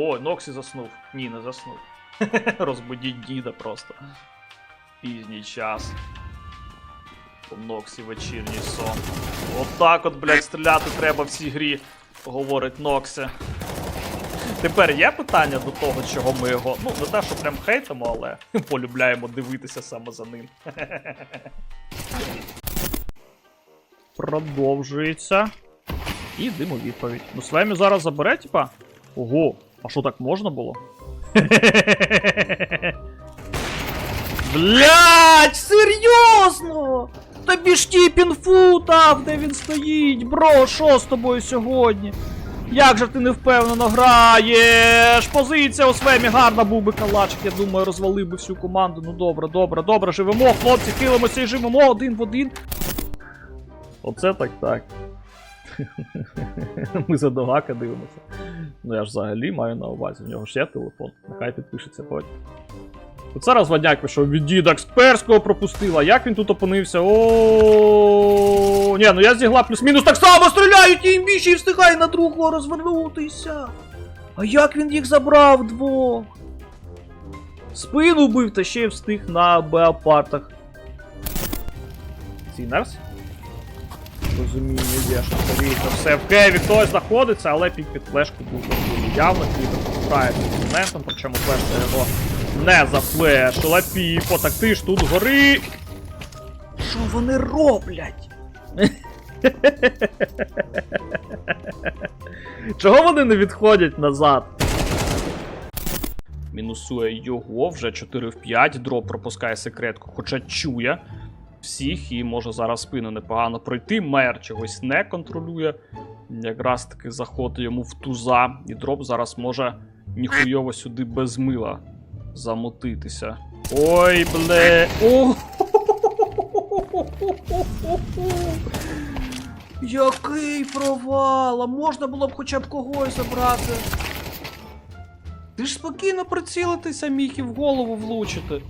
О, Ноксі заснув. Ні, не заснув. Розбудіть діда просто. Пізній час. У Ноксі вечірній сон. Отак от, блядь, стріляти треба в цій грі, говорить Ноксі. Тепер є питання до того, чого ми його. Ну, не те, що прям хейтимо, але полюбляємо дивитися саме за ним. Продовжується. І димо відповідь. Ну, Слемі зараз забере, типа. Ого, а що так можна було? Блять, серйозно! Тобі ж тіп інфу де він стоїть, бро, що з тобою сьогодні? Як же ти не впевнено граєш? Позиція у Свемі гарна був би калачик, я думаю, розвалив би всю команду. Ну добре, добре, добре, живемо, хлопці, хилимося і живемо один в один. Оце так так. Ми за Догака дивимося. Ну я ж взагалі маю на увазі, в нього ж є телефон, нехай підпишеться потім. Оце розводняк пішов від діда Експерського пропустила. Як він тут опинився? О, Ні, ну я зігла плюс-мінус так само стріляють і імбіші і встигає на другого розвернутися. А як він їх забрав двох? Спину бив та ще й встиг на беопартах. Сінерс? Розуміння є, що скоріше все в Кеві хтось знаходиться, але під під флешку був. Явно Кліпер справиться з моментом, причому флешка його не зафлешила. Піпо, так ти ж тут гори. Що вони роблять? Чого вони не відходять назад? Мінусує його вже 4 в 5. Дроп пропускає секретку, хоча чує всіх і може зараз спину непогано пройти. Мер чогось не контролює. Якраз таки заходить йому в туза, і дроп зараз може ніхуйово сюди без мила замутитися. Ой, бле. О! Який провал! А можна було б хоча б когось забрати. Ти ж спокійно прицілитися міг і в голову влучити.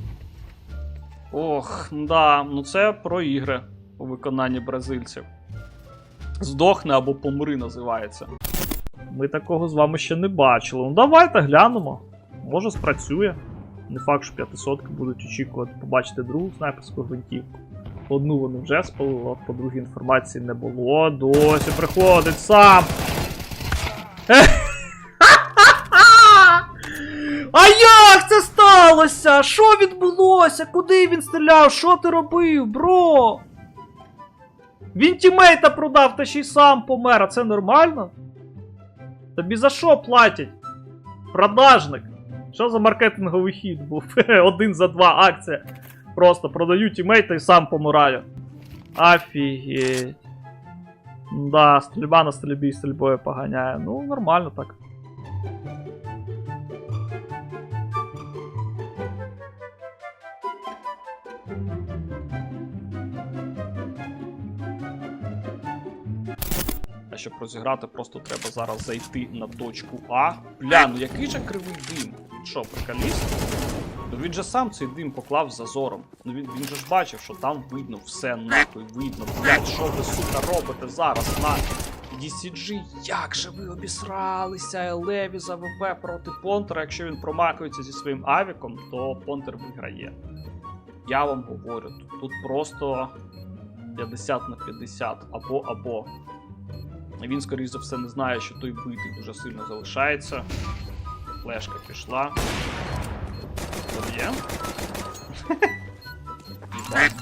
Ох, да, ну це про ігри у виконанні бразильців. Здохне або помри називається. Ми такого з вами ще не бачили. Ну давайте глянемо. Може спрацює. Не факт, що 500 будуть очікувати побачити другу снайперську гвинтівку. Одну вони вже спалили, а по другій інформації не було. Досі приходить сам. А як це сталося? Що відбулося? Куди він стріляв? Що ти робив, бро? Він тімейта продав та ще й сам помер, а це нормально? Тобі за що платять? Продажник. Що за маркетинговий хід був? Один за два акція. Просто продаю тімейта і сам помираю. Офігеть. Да, стрільба на стрільбі стрільбою поганяє. Ну, нормально так. Щоб розіграти, просто треба зараз зайти на точку А. Бля, ну який же кривий дим? Що, приколіст? Ну він же сам цей дим поклав зазором. Ну він, він же ж бачив, що там видно все нахуй, видно. Блять, що ви, сука, робите зараз на DCG? Як же ви обісралися, Леві за ВП проти Понтера. Якщо він промахується зі своїм авіком, то Понтер виграє. Я вам говорю, тут, тут просто 50 на 50 або або. Він, скоріш за все, не знає, що той битий дуже сильно залишається. Флешка пішла. Доб'є. Блять,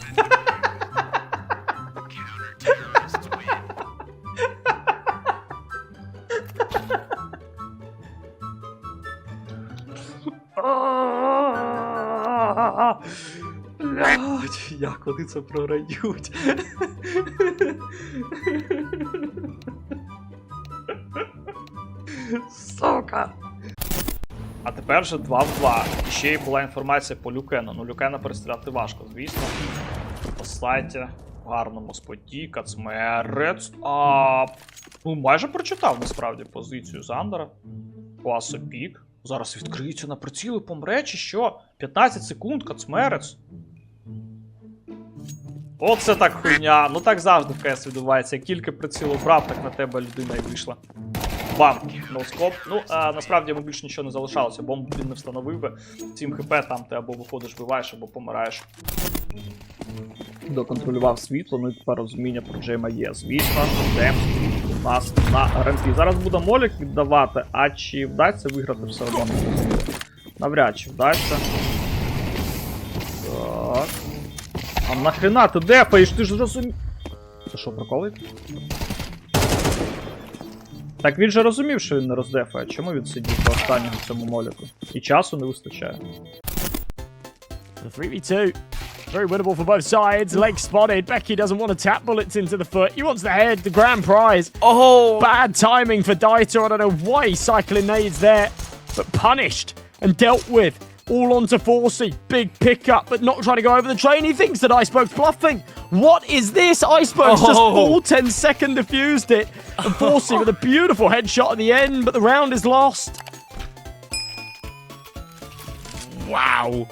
як вони це програють? А тепер же 2 в 2. І ще й була інформація по Люкену. Ну, Люкена перестріляти важко, звісно. По слайді в гарному споті, Кацмерец. А, ну, майже прочитав насправді позицію Зандера. Пасопік. Зараз відкриється на приціли, помре чи що? 15 секунд, Кацмерец. Оце так хуйня. Ну так завжди в КС відбувається. Як тільки прицілу брав, так на тебе людина і вийшла. Бам! Ноускоп. Ну, а, насправді йому більше нічого не залишалося. Бомбу він не встановив би. 7 хп там ти або виходиш, вбиваєш, або помираєш. Доконтролював світло, ну і тепер розуміння про Джейма є. Звісно, Джейм у нас на гранті. Зараз буде молік віддавати, а чи вдасться виграти все одно? Навряд чи вдасться. Так. А нахрена ти дефаєш? Ти ж розумів. Це що, проколить? Так він же розумів, що він не роздефає. Чому він сидів до останнього в цьому моліку? І часу не вистачає. The 3v2. Very winnable for both sides. Leg spotted. Becky doesn't want to tap bullets into the foot. He wants the head, the grand prize. Oh! Bad timing for Daito. I don't know why he's cycling nades there, but punished and dealt with. All on onto Forsey. Big pickup, but not trying to go over the train. He thinks that Iceberg's bluffing. What is this? Iceberg's just Oh. full 10 second diffused it. And Forsey with a beautiful headshot at the end, but the round is lost. Wow.